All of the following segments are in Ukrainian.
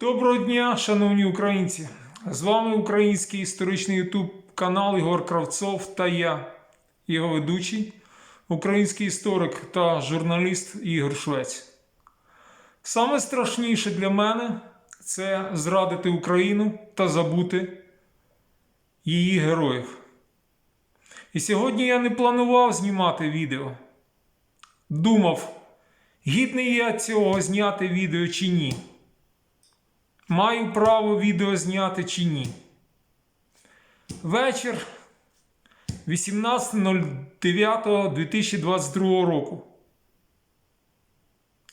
Доброго дня, шановні українці! З вами український історичний ютуб канал Ігор Кравцов та я, його ведучий, український історик та журналіст Ігор Швець. Саме страшніше для мене це зрадити Україну та забути її героїв. І сьогодні я не планував знімати відео. Думав, гідний я цього зняти відео чи ні. Маю право відео зняти чи ні. Вечір 18.09.2022 року.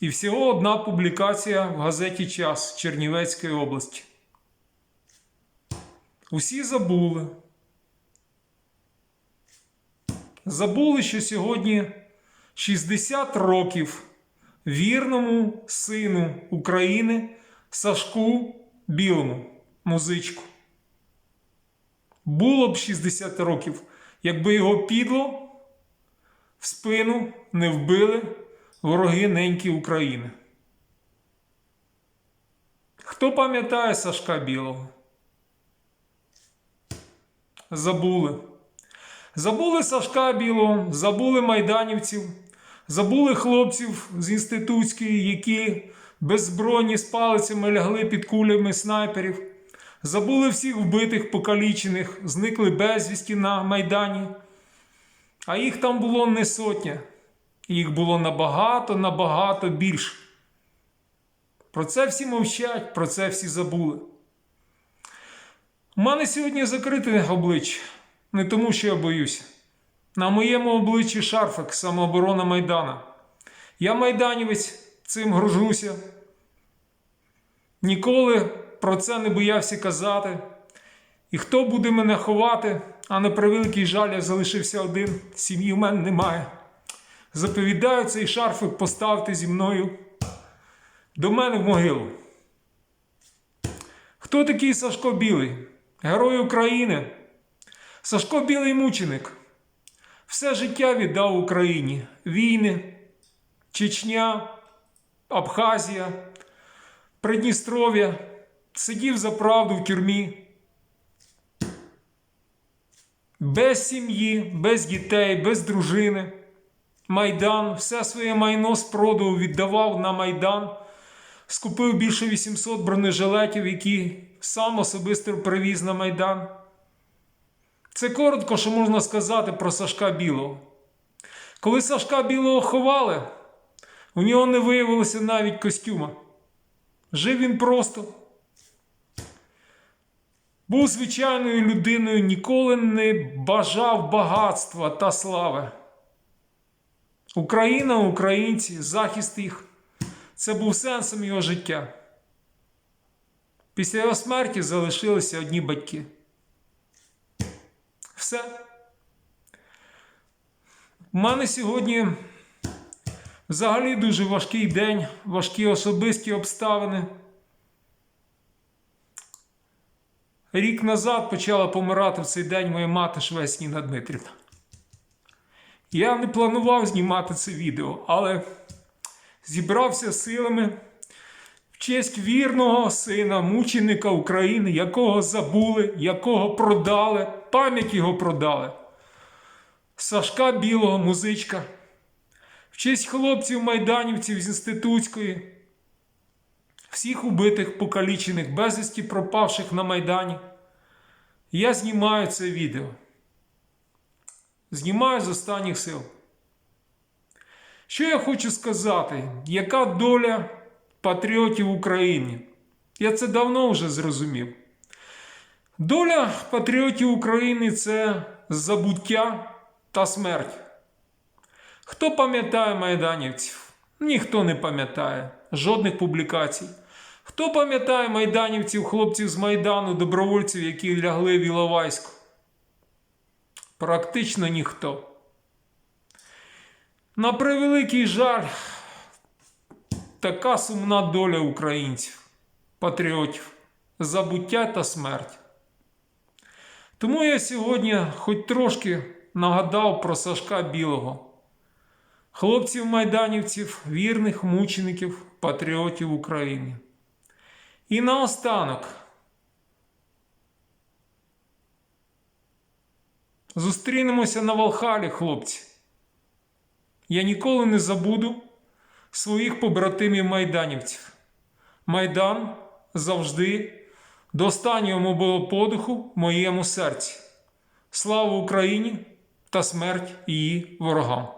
І всього одна публікація в газеті Час Чернівецької області. Усі забули. Забули, що сьогодні 60 років вірному сину України Сашку Білому, музичку. Було б 60 років, якби його підло в спину не вбили вороги неньки України. Хто пам'ятає Сашка Білого? Забули. Забули Сашка Білого, забули майданівців, забули хлопців з інститутської, які беззбройні з палицями лягли під кулями снайперів. Забули всіх вбитих, покалічених, зникли безвісті на Майдані. А їх там було не сотня, їх було набагато, набагато більше. Про це всі мовчать, про це всі забули. У мене сьогодні закрите обличчя, не тому, що я боюся. На моєму обличчі шарфик самооборона Майдана. Я майданівець, цим гружуся. Ніколи про це не боявся казати. І хто буде мене ховати, а на превеликий жаль, я залишився один, сім'ї в мене немає. Заповідаю цей шарфик поставте зі мною до мене в могилу. Хто такий Сашко Білий? Герой України. Сашко Білий мученик. Все життя віддав Україні. Війни, Чечня, Абхазія, Придністров'я. Сидів за правду в тюрмі. Без сім'ї, без дітей, без дружини. Майдан, все своє майно спродав, віддавав на Майдан. Скупив більше 800 бронежилетів, які сам особисто привіз на Майдан. Це коротко, що можна сказати про Сашка Білого. Коли Сашка Білого ховали, у нього не виявилося навіть костюма. Жив він просто. Був звичайною людиною, ніколи не бажав багатства та слави. Україна, українці, захист їх це був сенсом його життя. Після його смерті залишилися одні батьки. Все. У мене сьогодні взагалі дуже важкий день, важкі особисті обставини. Рік назад почала помирати в цей день моя мати Швець Ніна Дмитрівна. Я не планував знімати це відео, але зібрався силами в честь вірного сина, мученика України, якого забули, якого продали, пам'ять його продали. Сашка Білого, музичка. В честь хлопців майданівців з інститутської, всіх убитих, покалічених, безвісті пропавших на Майдані. Я знімаю це відео. Знімаю з останніх сил. Що я хочу сказати? Яка доля патріотів України? Я це давно вже зрозумів. Доля патріотів України це забуття та смерть. Хто пам'ятає майданівців? Ніхто не пам'ятає жодних публікацій. Хто пам'ятає майданівців, хлопців з Майдану, добровольців, які лягли в Іловайську? Практично ніхто. На превеликий жаль, така сумна доля українців, патріотів, забуття та смерть. Тому я сьогодні хоч трошки нагадав про Сашка Білого, хлопців майданівців, вірних мучеників, патріотів України. І наостанок. Зустрінемося на Валхалі, хлопці. Я ніколи не забуду своїх побратимів майданівців. Майдан завжди до останнього мого подиху в моєму серці. Слава Україні та смерть її ворогам!